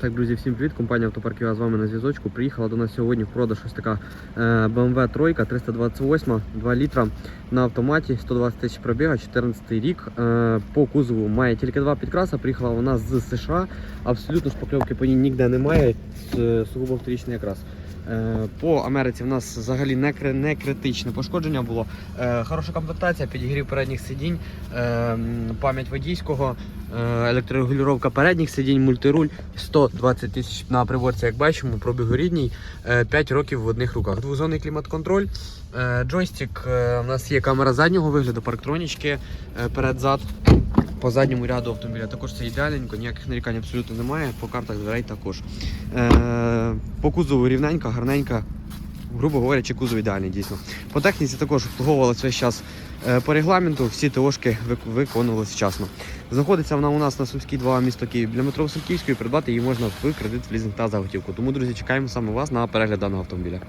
Так, друзі, всім привіт. Компанія Автопарк з вами на зв'язочку. Приїхала до нас сьогодні в продаж ось така е, BMW 3 328, 2 літра на автоматі, 120 тисяч пробіга, 14 рік. Е, по кузову має тільки два підкраса. Приїхала вона з США. Абсолютно шпакльовки по ній ніде немає. Сугубо вторічний якраз. Е, По Америці в нас взагалі не, кри- не критичне пошкодження було. Е, Хороша комплектація, підігрів передніх сидінь, е, пам'ять водійського, електрорегулювання передніх сидінь, мультируль, 120 тисяч на приборці, як бачимо, пробігу рідній, 5 років в одних руках. Двозонний клімат-контроль, джойстик, у нас є камера заднього вигляду, парктронічки перед-зад. По задньому ряду автомобіля також це ідеальненько, ніяких нарікань абсолютно немає, по картах дверей також. Е, по кузову рівненька, гарненька, грубо говорячи, кузов ідеальний дійсно. По техніці також обслуговувалася весь час е, по регламенту, всі ТОшки вик- виконувалися вчасно. Знаходиться вона у нас на Сумській 2 місто Київ біля метро Васильківської. Придбати її можна в кредит, в лізинг та за готівку. Тому, друзі, чекаємо саме вас на перегляд даного автомобіля.